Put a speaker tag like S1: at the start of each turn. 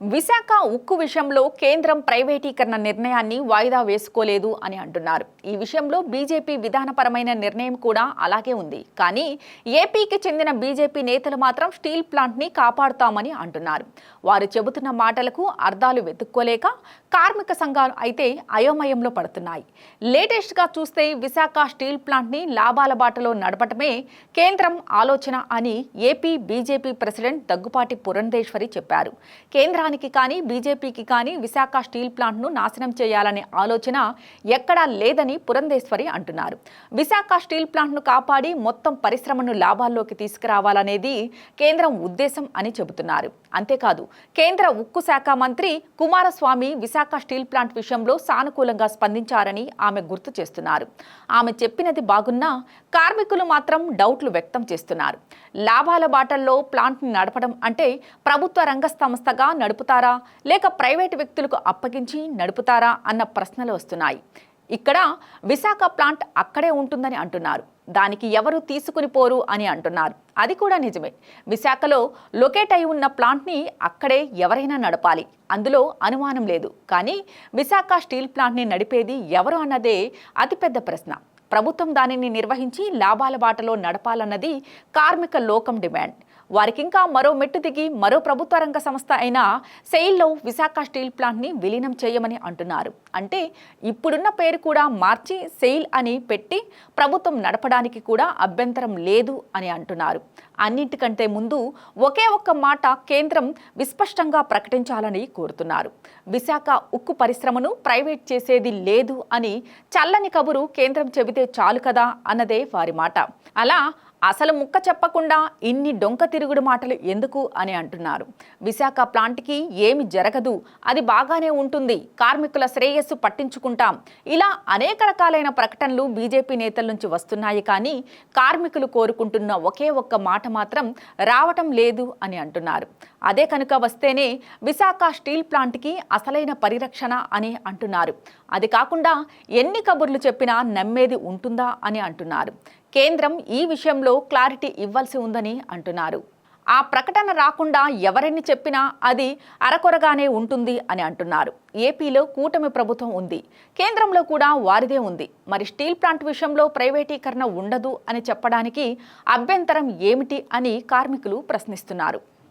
S1: విశాఖ ఉక్కు విషయంలో కేంద్రం ప్రైవేటీకరణ నిర్ణయాన్ని వాయిదా వేసుకోలేదు అని అంటున్నారు. ఈ విషయంలో బీజేపీ విధానపరమైన నిర్ణయం కూడా అలాగే ఉంది. కానీ ఏపీకి చెందిన బీజేపీ నేతలు మాత్రం స్టీల్ ప్లాంట్ని కాపాడుతామని అంటున్నారు. వారు చెబుతున్న మాటలకు అర్థాలు వెతుక్కోలేక కార్మిక సంఘాలు అయితే అయోమయంలో పడుతున్నాయి. లేటెస్ట్గా చూస్తే విశాఖ స్టీల్ ప్లాంట్ని లాభాల బాటలో నడపటమే కేంద్రం ఆలోచన అని AP BJP president Daggubati Purandeswari చెప్పారు. కేంద్ర కేంద్రానికి కానీ బీజేపీకి కానీ విశాఖ స్టీల్ ప్లాంట్ను నాశనం చేయాలనే ఆలోచన ఎక్కడా లేదని పురంధేశ్వరి అంటున్నారు. విశాఖ స్టీల్ ప్లాంట్ను కాపాడి మొత్తం పరిశ్రమను లాభాల్లోకి తీసుకురావాలనేది కేంద్రం ఉద్దేశం అని చెబుతున్నారు. అంతేకాదు కేంద్ర ఉక్కు శాఖ మంత్రి కుమారస్వామి విశాఖ స్టీల్ ప్లాంట్ విషయంలో సానుకూలంగా స్పందించారని ఆమె గుర్తు చేస్తున్నారు. ఆమె చెప్పినది బాగున్నా కార్మికులు మాత్రం డౌట్లు వ్యక్తం చేస్తున్నారు. లాభాల బాటల్లో ప్లాంట్ని నడపడం అంటే ప్రభుత్వ రంగ సంస్థగా నడుపుతారా? లేక ప్రైవేటు వ్యక్తులకు అప్పగించి నడుపుతారా? అన్న ప్రశ్నలు వస్తున్నాయి. ఇక్కడ విశాఖ ప్లాంట్ అక్కడే ఉంటుందని అంటున్నారు. దానికి ఎవరు తీసుకుని పోరు అని అంటున్నారు. అది కూడా నిజమే. విశాఖలో లొకేట్ అయి ఉన్న ప్లాంట్ని అక్కడే ఎవరైనా నడపాలి. అందులో అనుమానం లేదు. కానీ విశాఖ స్టీల్ ప్లాంట్ని నడిపేది ఎవరు అన్నదే అతిపెద్ద ప్రశ్న. ప్రభుత్వం దానిని నిర్వహించి లాభాల బాటలో నడపాలన్నది కార్మిక లోకం డిమాండ్. వారికింకా మరో మెట్టు దిగి మరో ప్రభుత్వ రంగ సంస్థ అయిన సెయిల్లో విశాఖ స్టీల్ ప్లాంట్ని విలీనం చేయమని అంటున్నారు. అంటే ఇప్పుడున్న పేరు కూడా మార్చి సెయిల్ అని పెట్టి ప్రభుత్వం నడపడానికి కూడా అభ్యంతరం లేదు అని అంటున్నారు. అన్నింటికంటే ముందు ఒకే ఒక్క మాట కేంద్రం విస్పష్టంగా ప్రకటించాలని కోరుతున్నారు. విశాఖ ఉక్కు పరిశ్రమను ప్రైవేట్ చేసేది లేదు అని చల్లని కబురు కేంద్రం చెబితే చాలు కదా అన్నదే వారి మాట. అలా అసలు ముక్క చెప్పకుండా ఇన్ని డొంక తిరుగుడు మాటలు ఎందుకు అని అంటున్నారు. విశాఖ ప్లాంట్కి ఏమి జరగదు అది బాగానే ఉంటుంది కార్మికుల శ్రేయస్సు పట్టించుకుంటాం. ఇలా అనేక రకాలైన ప్రకటనలు బీజేపీ నేతల నుంచి వస్తున్నాయి కానీ కార్మికులు కోరుకుంటున్న ఒకే ఒక్క మాట మాత్రం రావటం లేదు అని అంటున్నారు. అదే కనుక వస్తేనే విశాఖ స్టీల్ ప్లాంట్కి అసలైన పరిరక్షణ అని అంటున్నారు. అది కాకుండా ఎన్ని కబుర్లు చెప్పినా నమ్మేది ఉంటుందా అని అంటున్నారు. కేంద్రం ఈ విషయంలో క్లారిటీ ఇవ్వాల్సి ఉందని అంటున్నారు. ఆ ప్రకటన రాకుండా ఎవరెన్ని చెప్పినా అది అరకొరగానే ఉంటుంది అని అంటున్నారు. ఏపీలో కూటమి ప్రభుత్వం ఉంది. కేంద్రంలో కూడా వారిదే ఉంది. మరి స్టీల్ ప్లాంట్ విషయంలో ప్రైవేటీకరణ ఉండదు అని చెప్పడానికి అభ్యంతరం ఏమిటి అని కార్మికులు ప్రశ్నిస్తున్నారు.